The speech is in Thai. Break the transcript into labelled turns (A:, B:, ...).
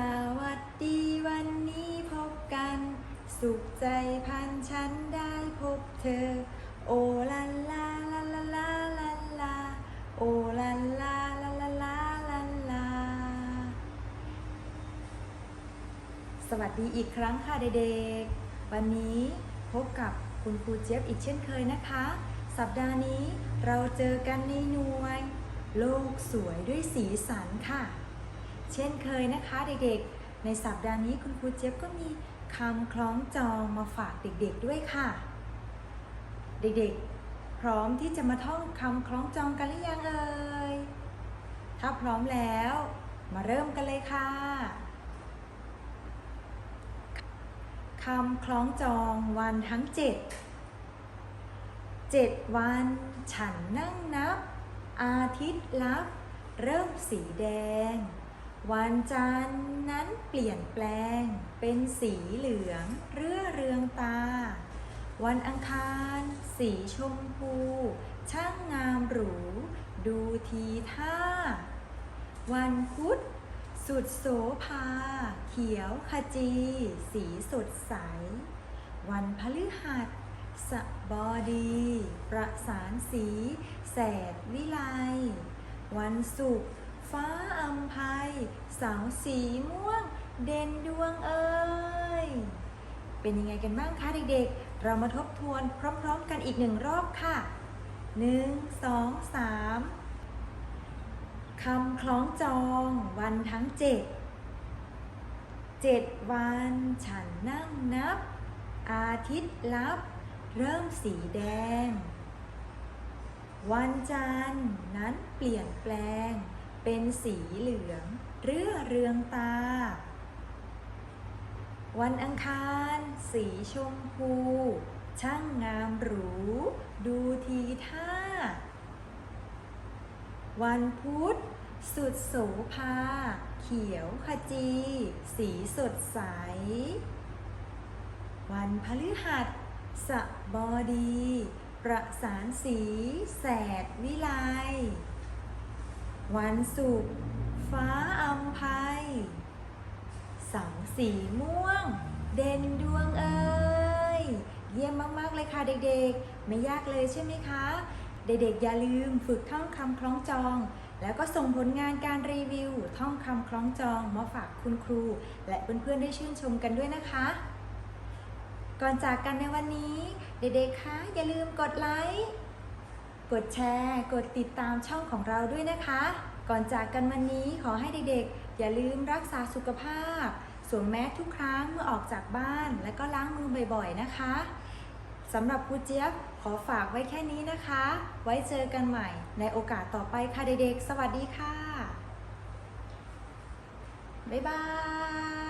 A: สวัสดีวันนี้พบกัน สุขใจพันฉันได้พบเธอ โอลาลาลาลาลาลาลาโอลาลาลาลาลาลาลาสวัสดีอีกครั้งค่ะเด็กๆ วันนี้พบกับคุณครูเจี๊ยบอีกเช่นเคยนะคะ สัปดาห์นี้เราเจอกันในหน่วย โลกสวยด้วยสีสันค่ะ เช่นเคยนะคะเด็กๆ ในสัปดาห์นี้คุณครูเจี๊ยบก็มีคำคล้องจองมาฝากเด็กๆด้วยค่ะ เด็กๆ พร้อมที่จะมาท่องคำคล้องจองกันหรือยังเอ่ย ถ้าพร้อมแล้วมาเริ่มกันเลยค่ะคำคล้องจองวันทั้งเจ็ดเจ็ดวันฉันนั่งนับ อาทิตย์ลับ เริ่มสีแดง วันจันทร์นั้นเปลี่ยนแปลง เป็นสีเหลืองเรื่อเรืองตา วันอังคาร สีชมพู ช่างงามหรู ดูทีท่า วันพุธสุดโสภา เขียวขจี สีสดใส วันพฤหัสสบอดี ประสานสี แสดวิไล วันศุกร์ ฟ้าอัมภัยสาวสีม่วง เด่นดวงเอ้ย เป็นยังไงกันบ้างคะเด็กๆ เรามาทบทวนพร้อมๆกันอีกหนึ่งรอบค่ะหนึ่งสองสามคำคล้องจองวันทั้งเจ็ดเจ็ดวันฉันนั่งนับ อาทิตย์ลับ เริ่มสีแดง วันจันทร์นั้นเปลี่ยนแปลง เป็นสีเหลืองเรื่อเรืองตา วันอังคาร สีชมพู ช่างงามหรู ดูทีท่า วันพุธ สุดโสภา เขียวขจี สีสดใส วันพฤหัสสบอดี ประสานสี แสดวิไล วันศุกร์ฟ้าอัมภัยเสาสีม่วง เด่นดวงเอ้ยเยี่ยมมาก ๆ เลยค่ะเด็กๆ ไม่ยากเลยใช่ไหมคะ เด็กๆ อย่าลืมฝึกท่องคำคล้องจอง แล้วก็ส่งผลงานการรีวิว ท่องคำคล้องจองมาฝากคุณครู และเพื่อนๆ ได้ชื่นชมกันด้วยนะคะ ก่อนจากกันในวันนี้ เด็กๆ คะอย่าลืมกดไลค์ กดแชร์ กดติดตามช่องของเราด้วยนะคะ ก่อนจากกันวันนี้ขอให้เด็กๆ อย่าลืมรักษาสุขภาพ สวมแมสทุกครั้งเมื่อออกจากบ้าน และก็ล้างมือบ่อยๆนะคะสำหรับครูเจี๊ยบขอฝากไว้แค่นี้นะคะ ไว้เจอกันใหม่ในโอกาสต่อไปค่ะเด็กๆ สวัสดีค่ะ บ๊ายบาย